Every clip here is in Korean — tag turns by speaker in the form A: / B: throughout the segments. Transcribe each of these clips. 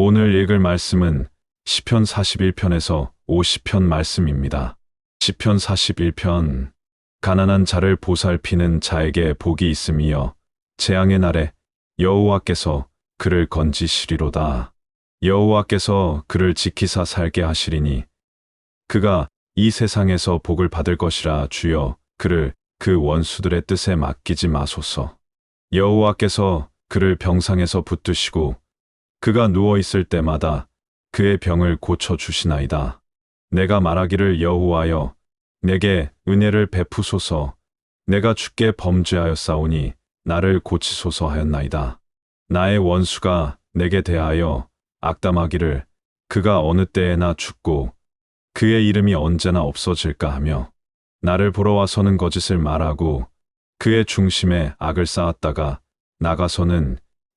A: 오늘 읽을 말씀은 시편 41편에서 50편 말씀입니다. 시편 41편 가난한 자를 보살피는 자에게 복이 있음이여 재앙의 날에 여호와께서 그를 건지시리로다. 여호와께서 그를 지키사 살게 하시리니 그가 이 세상에서 복을 받을 것이라 주여 그를 그 원수들의 뜻에 맡기지 마소서. 여호와께서 그를 병상에서 붙드시고 그가 누워 있을 때마다 그의 병을 고쳐 주시나이다. 내가 말하기를 여호와여 내게 은혜를 베푸소서 내가 주께 범죄하였사오니 나를 고치소서 하였나이다. 나의 원수가 내게 대하여 악담하기를 그가 어느 때에나 죽고 그의 이름이 언제나 없어질까 하며 나를 보러 와서는 거짓을 말하고 그의 중심에 악을 쌓았다가 나가서는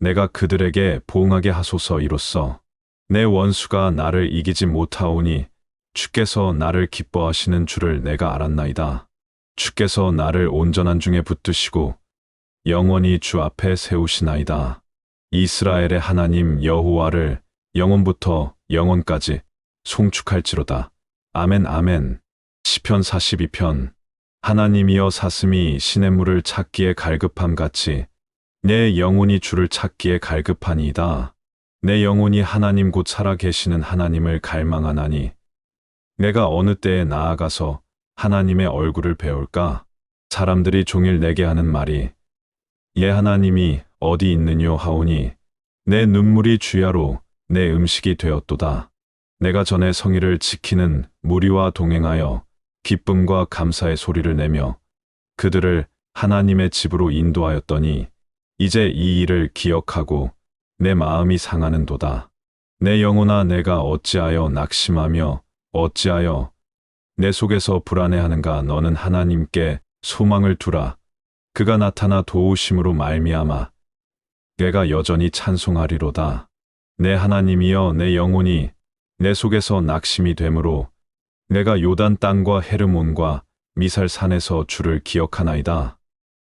A: 내가 그들에게 보응하게 하소서 이로써 내 원수가 나를 이기지 못하오니 주께서 나를 기뻐하시는 줄을 내가 알았나이다. 주께서 나를 온전한 중에 붙드시고 영원히 주 앞에 세우시나이다. 이스라엘의 하나님 여호와를 영원부터 영원까지 송축할지로다. 아멘 아멘. 시편 42편 하나님이여 사슴이 시냇물을 찾기에 갈급함 같이 내 영혼이 주를 찾기에 갈급하니이다. 내 영혼이 하나님 곧 살아 계시는 하나님을 갈망하나니 내가 어느 때에 나아가서 하나님의 얼굴을 배울까? 사람들이 종일 내게 하는 말이 예 하나님이 어디 있느뇨 하오니 내 눈물이 주야로 내 음식이 되었도다. 내가 전에 성의를 지키는 무리와 동행하여 기쁨과 감사의 소리를 내며 그들을 하나님의 집으로 인도하였더니 이제 이 일을 기억하고 내 마음이 상하는도다. 내 영혼아 내가 어찌하여 낙심하며 어찌하여 내 속에서 불안해하는가 너는 하나님께 소망을 두라. 그가 나타나 도우심으로 말미암아 내가 여전히 찬송하리로다. 내 하나님이여 내 영혼이 내 속에서 낙심이 되므로 내가 요단 땅과 헤르몬과 미살 산에서 주를 기억하나이다.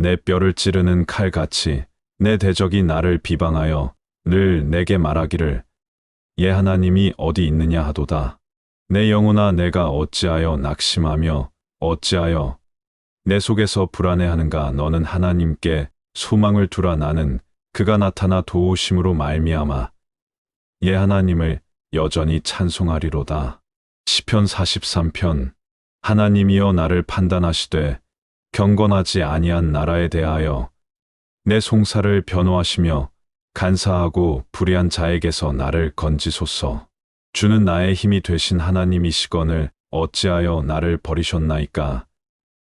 A: 내 뼈를 찌르는 칼같이 내 대적이 나를 비방하여 늘 내게 말하기를 예 하나님이 어디 있느냐 하도다. 내 영혼아 내가 어찌하여 낙심하며 어찌하여 내 속에서 불안해하는가 너는 하나님께 소망을 두라 나는 그가 나타나 도우심으로 말미암아 예 하나님을 여전히 찬송하리로다. 시편 43편 하나님이여 나를 판단하시되 경건하지 아니한 나라에 대하여 내 송사를 변호하시며 간사하고 불의한 자에게서 나를 건지소서. 주는 나의 힘이 되신 하나님이시거늘 어찌하여 나를 버리셨나이까?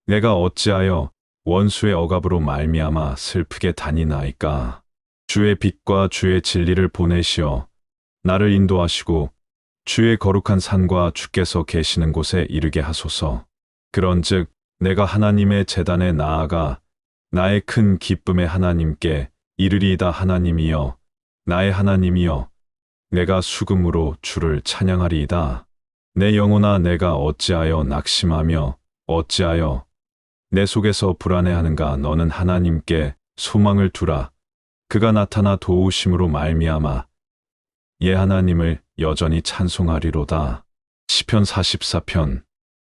A: 내가 어찌하여 원수의 억압으로 말미암아 슬프게 다니나이까? 주의 빛과 주의 진리를 보내시어 나를 인도하시고 주의 거룩한 산과 주께서 계시는 곳에 이르게 하소서. 그런즉 내가 하나님의 재단에 나아가 나의 큰 기쁨의 하나님께 이르리이다 하나님이여 나의 하나님이여 내가 수금으로 주를 찬양하리이다. 내 영혼아 내가 어찌하여 낙심하며 어찌하여 내 속에서 불안해하는가 너는 하나님께 소망을 두라. 그가 나타나 도우심으로 말미암아 예 하나님을 여전히 찬송하리로다. 시편 44편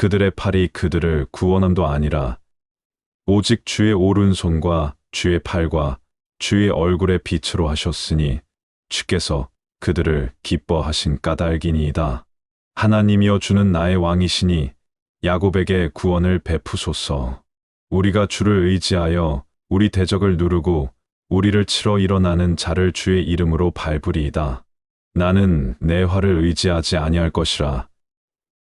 A: 그들의 팔이 그들을 구원함도 아니라 오직 주의 오른손과 주의 팔과 주의 얼굴의 빛으로 하셨으니 주께서 그들을 기뻐하신 까닭이니이다. 하나님이여 주는 나의 왕이시니 야곱에게 구원을 베푸소서. 우리가 주를 의지하여 우리 대적을 누르고 우리를 치러 일어나는 자를 주의 이름으로 밟으리이다. 나는 내 활을 의지하지 아니할 것이라.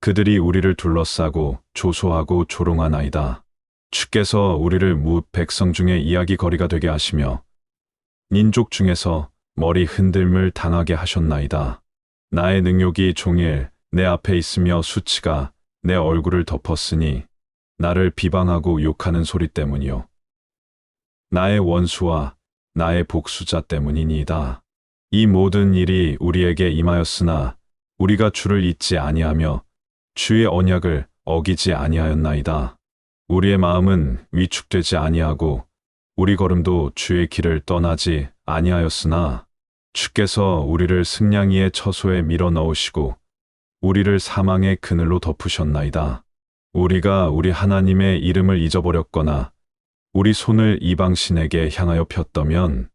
A: 그들이 우리를 둘러싸고 조소하고 조롱하나이다. 주께서 우리를 무 백성 중에 이야기거리가 되게 하시며 민족 중에서 머리 흔들물 당하게 하셨나이다. 나의 능욕이 종일 내 앞에 있으며 수치가 내 얼굴을 덮었으니 나를 비방하고 욕하는 소리 때문이요. 나의 원수와 나의 복수자 때문이니이다. 이 모든 일이 우리에게 임하였으나 우리가 주를 잊지 아니하며 주의 언약을 어기지 아니하였나이다. 우리의 마음은 위축되지 아니하고 우리 걸음도 주의 길을 떠나지 아니하였으나 주께서 우리를 승냥이의 처소에 밀어 넣으시고 우리를 사망의 그늘로 덮으셨나이다. 우리가 우리 하나님의 이름을 잊어버렸거나 우리 손을 이방신에게 향하여 폈다면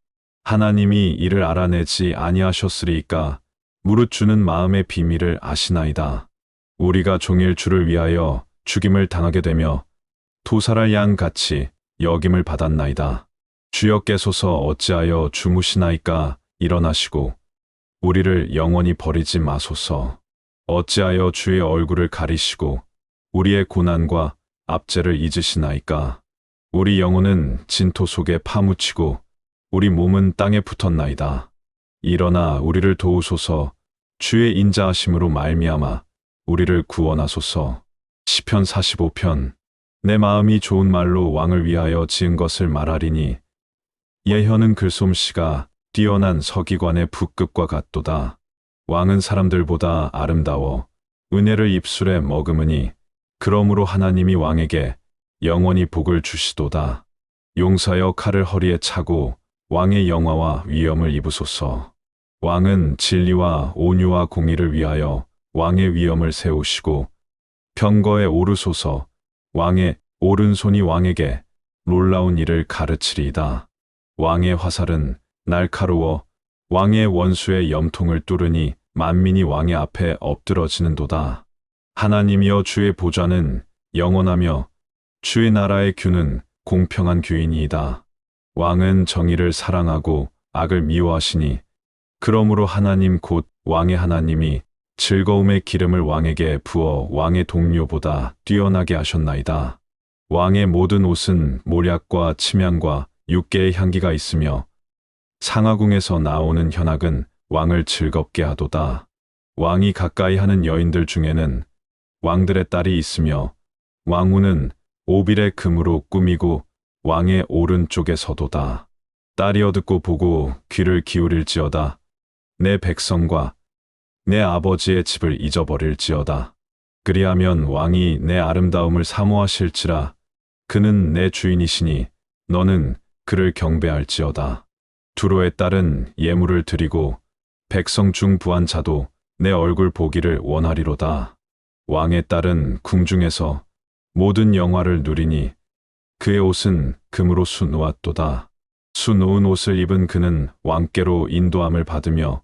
A: 하나님이 이를 알아내지 아니하셨으리까 무릇 주는 마음의 비밀을 아시나이다. 우리가 종일 주를 위하여 죽임을 당하게 되며 도살할 양 같이 여김을 받았나이다. 주여께소서 어찌하여 주무시나이까 일어나시고 우리를 영원히 버리지 마소서. 어찌하여 주의 얼굴을 가리시고 우리의 고난과 압제를 잊으시나이까. 우리 영혼은 진토 속에 파묻히고 우리 몸은 땅에 붙었나이다. 일어나 우리를 도우소서 주의 인자하심으로 말미암아 우리를 구원하소서. 시편 45편 내 마음이 좋은 말로 왕을 위하여 지은 것을 말하리니 예현은 글솜씨가 뛰어난 서기관의 붓급과 같도다. 왕은 사람들보다 아름다워 은혜를 입술에 머금으니 그러므로 하나님이 왕에게 영원히 복을 주시도다. 용사여 칼을 허리에 차고 왕의 영화와 위엄을 입으소서. 왕은 진리와 온유와 공의를 위하여 왕의 위엄을 세우시고 병거에 오르소서 왕의 오른손이 왕에게 놀라운 일을 가르치리이다. 왕의 화살은 날카로워 왕의 원수의 염통을 뚫으니 만민이 왕의 앞에 엎드러지는도다. 하나님이여 주의 보좌는 영원하며 주의 나라의 규는 공평한 규이니이다. 왕은 정의를 사랑하고 악을 미워하시니 그러므로 하나님 곧 왕의 하나님이 즐거움의 기름을 왕에게 부어 왕의 동료보다 뛰어나게 하셨나이다. 왕의 모든 옷은 모략과 침향과 육개의 향기가 있으며 상하궁에서 나오는 현악은 왕을 즐겁게 하도다. 왕이 가까이 하는 여인들 중에는 왕들의 딸이 있으며 왕후는 오빌의 금으로 꾸미고 왕의 오른쪽에 서도다. 딸이어 듣고 보고 귀를 기울일지어다. 내 백성과 내 아버지의 집을 잊어버릴지어다. 그리하면 왕이 내 아름다움을 사모하실지라 그는 내 주인이시니 너는 그를 경배할지어다. 두로의 딸은 예물을 드리고 백성 중 부한 자도 내 얼굴 보기를 원하리로다. 왕의 딸은 궁중에서 모든 영화를 누리니 그의 옷은 금으로 수놓았도다. 수놓은 옷을 입은 그는 왕께로 인도함을 받으며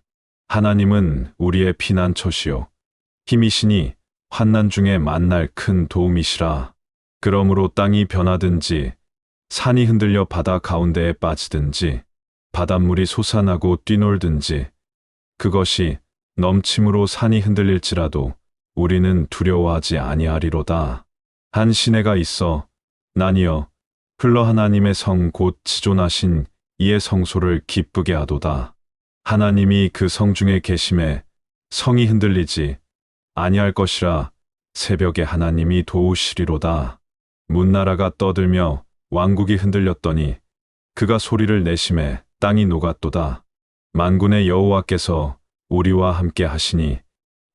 A: 하나님은 우리의 피난처시요 힘이시니 환난 중에 만날 큰 도움이시라. 그러므로 땅이 변하든지 산이 흔들려 바다 가운데에 빠지든지 바닷물이 솟아나고 뛰놀든지 그것이 넘침으로 산이 흔들릴지라도 우리는 두려워하지 아니하리로다. 한 시내가 있어 나니여 흘러 하나님의 성 곧 지존하신 이의 성소를 기쁘게 하도다. 하나님이 그 성 중에 계심에 성이 흔들리지 아니할 것이라 새벽에 하나님이 도우시리로다. 문나라가 떠들며 왕국이 흔들렸더니 그가 소리를 내심에 땅이 녹았도다. 만군의 여호와께서 우리와 함께 하시니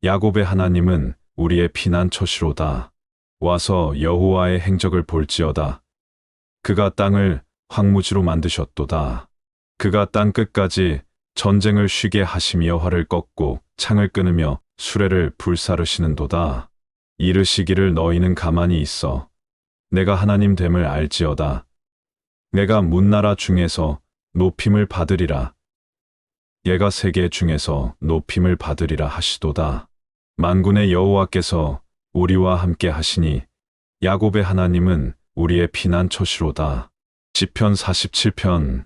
A: 야곱의 하나님은 우리의 피난처시로다. 와서 여호와의 행적을 볼지어다. 그가 땅을 황무지로 만드셨도다. 그가 땅 끝까지 전쟁을 쉬게 하시며 활을 꺾고 창을 끊으며 수레를 불사르시는도다. 이르시기를 너희는 가만히 있어. 내가 하나님 됨을 알지어다. 내가 문나라 중에서 높임을 받으리라. 얘가 세계 중에서 높임을 받으리라 하시도다. 만군의 여호와께서 우리와 함께 하시니 야곱의 하나님은 우리의 피난처시로다. 시편 47편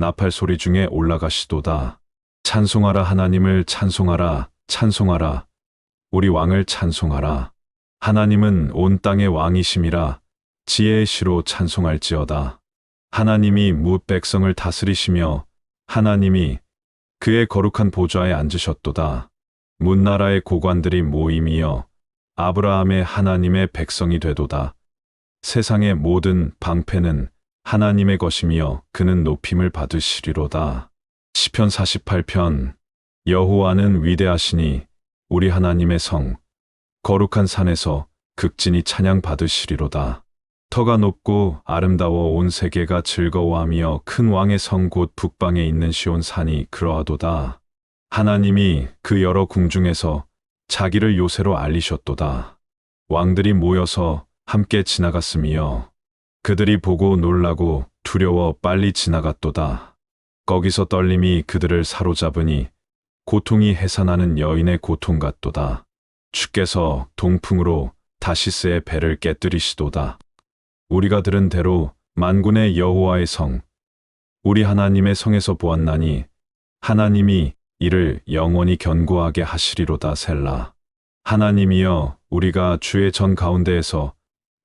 A: 나팔 소리 중에 올라가시도다. 찬송하라 하나님을 찬송하라 찬송하라 우리 왕을 찬송하라. 하나님은 온 땅의 왕이심이라 지혜의 시로 찬송할지어다. 하나님이 무 백성을 다스리시며 하나님이 그의 거룩한 보좌에 앉으셨도다. 문나라의 고관들이 모임이여 아브라함의 하나님의 백성이 되도다. 세상의 모든 방패는 하나님의 것이며 그는 높임을 받으시리로다. 시편 48편 여호와는 위대하시니 우리 하나님의 성 거룩한 산에서 극진히 찬양 받으시리로다. 터가 높고 아름다워 온 세계가 즐거워하며 큰 왕의 성 곧 북방에 있는 시온 산이 그러하도다. 하나님이 그 여러 궁중에서 자기를 요새로 알리셨도다. 왕들이 모여서 함께 지나갔으며 그들이 보고 놀라고 두려워 빨리 지나갔도다. 거기서 떨림이 그들을 사로잡으니 고통이 해산하는 여인의 고통 같도다. 주께서 동풍으로 다시스의 배를 깨뜨리시도다. 우리가 들은 대로 만군의 여호와의 성, 우리 하나님의 성에서 보았나니 하나님이 이를 영원히 견고하게 하시리로다 셀라. 하나님이여 우리가 주의 전 가운데에서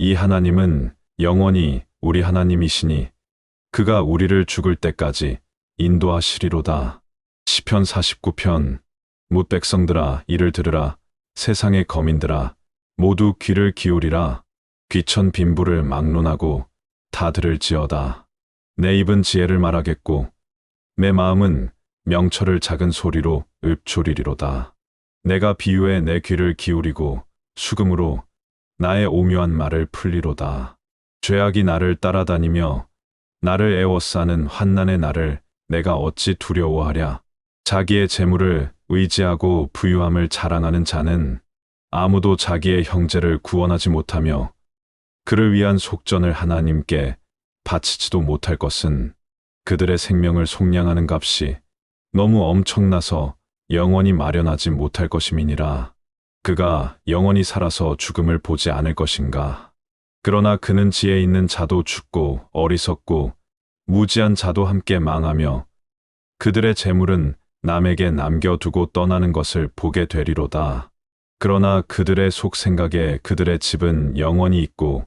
A: 이 하나님은 영원히 우리 하나님이시니 그가 우리를 죽을 때까지 인도하시리로다. 시편 49편 뭇 백성들아 이를 들으라 세상의 거민들아 모두 귀를 기울이라 귀천 빈부를 막론하고 다 들을지어다. 내 입은 지혜를 말하겠고 내 마음은 명철을 작은 소리로 읊조리리로다. 내가 비유에 내 귀를 기울이고 수금으로 나의 오묘한 말을 풀리로다. 죄악이 나를 따라다니며 나를 애워싸는 환난의 나를 내가 어찌 두려워하랴. 자기의 재물을 의지하고 부유함을 자랑하는 자는 아무도 자기의 형제를 구원하지 못하며 그를 위한 속전을 하나님께 바치지도 못할 것은 그들의 생명을 속량하는 값이 너무 엄청나서 영원히 마련하지 못할 것임이니라. 그가 영원히 살아서 죽음을 보지 않을 것인가. 그러나 그는 지혜 있는 자도 죽고 어리석고 무지한 자도 함께 망하며 그들의 재물은 남에게 남겨두고 떠나는 것을 보게 되리로다. 그러나 그들의 속 생각에 그들의 집은 영원히 있고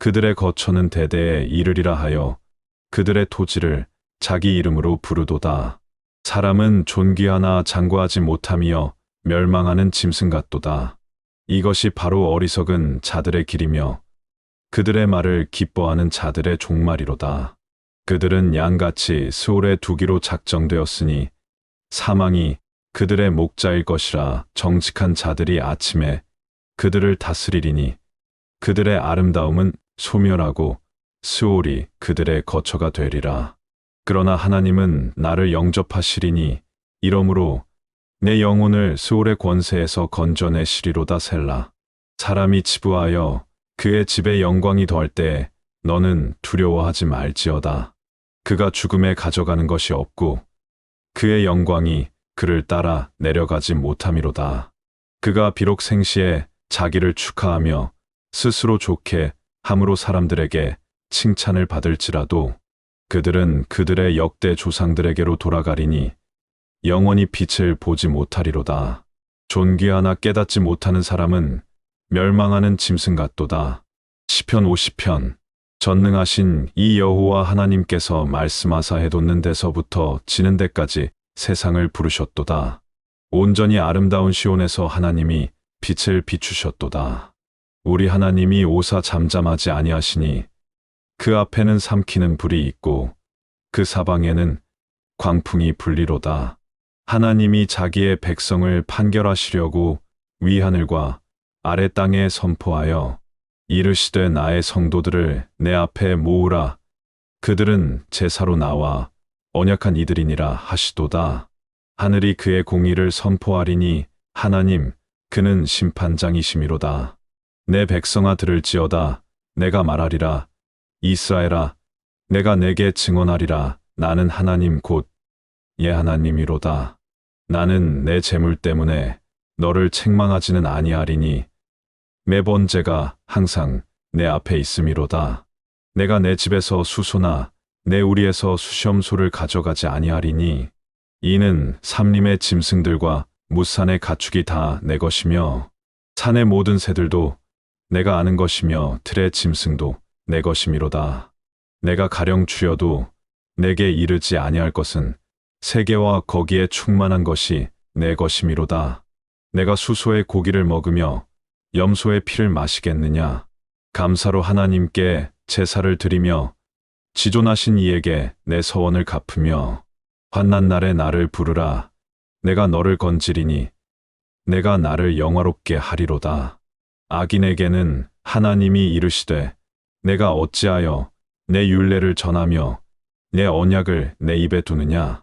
A: 그들의 거처는 대대에 이르리라 하여 그들의 토지를 자기 이름으로 부르도다. 사람은 존귀하나 장구하지 못하며 멸망하는 짐승 같도다. 이것이 바로 어리석은 자들의 길이며 그들의 말을 기뻐하는 자들의 종말이로다. 그들은 양같이 스올에 두기로 작정되었으니 사망이 그들의 목자일 것이라 정직한 자들이 아침에 그들을 다스리리니 그들의 아름다움은 소멸하고 스올이 그들의 거처가 되리라. 그러나 하나님은 나를 영접하시리니 이러므로 내 영혼을 스올의 권세에서 건져내시리로다 셀라. 사람이 치부하여 그의 집에 영광이 더할 때 너는 두려워하지 말지어다. 그가 죽음에 가져가는 것이 없고 그의 영광이 그를 따라 내려가지 못함이로다. 그가 비록 생시에 자기를 축하하며 스스로 좋게 함으로 사람들에게 칭찬을 받을지라도 그들은 그들의 역대 조상들에게로 돌아가리니 영원히 빛을 보지 못하리로다. 존귀하나 깨닫지 못하는 사람은 멸망하는 짐승 같도다. 시편 50편 전능하신 이 여호와 하나님께서 말씀하사 해돋는 데서부터 지는 데까지 세상을 부르셨도다. 온전히 아름다운 시온에서 하나님이 빛을 비추셨도다. 우리 하나님이 오사 잠잠하지 아니하시니 그 앞에는 삼키는 불이 있고 그 사방에는 광풍이 불리로다. 하나님이 자기의 백성을 판결하시려고 위하늘과 아래 땅에 선포하여 이르시되 나의 성도들을 내 앞에 모으라. 그들은 제사로 나와 언약한 이들이니라 하시도다. 하늘이 그의 공의를 선포하리니 하나님 그는 심판장이시미로다. 내 백성아 들을지어다 내가 말하리라 이스라엘아 내가 내게 증언하리라 나는 하나님 곧 예 하나님이로다. 나는 내 재물 때문에 너를 책망하지는 아니하리니 매번 제가 항상 내 앞에 있음이로다. 내가 내 집에서 수소나 내 우리에서 수시험소를 가져가지 아니하리니 이는 삼림의 짐승들과 무산의 가축이 다 내 것이며 산의 모든 새들도 내가 아는 것이며 들의 짐승도 내 것이미로다. 내가 가령 추려도 내게 이르지 아니할 것은 세계와 거기에 충만한 것이 내 것이미로다. 내가 수소의 고기를 먹으며 염소의 피를 마시겠느냐? 감사로 하나님께 제사를 드리며 지존하신 이에게 내 서원을 갚으며 환난 날에 나를 부르라. 내가 너를 건지리니 내가 나를 영화롭게 하리로다. 악인에게는 하나님이 이르시되 내가 어찌하여 내 율례를 전하며 내 언약을 내 입에 두느냐?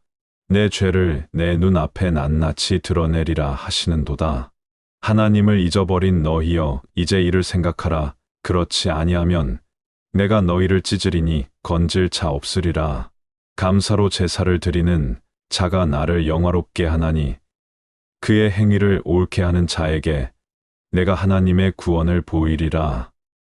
A: 내 죄를 내 눈앞에 낱낱이 드러내리라 하시는도다. 하나님을 잊어버린 너희여 이제 이를 생각하라. 그렇지 아니하면 내가 너희를 찢으리니 건질 자 없으리라. 감사로 제사를 드리는 자가 나를 영화롭게 하나니 그의 행위를 옳게 하는 자에게 내가 하나님의 구원을 보이리라.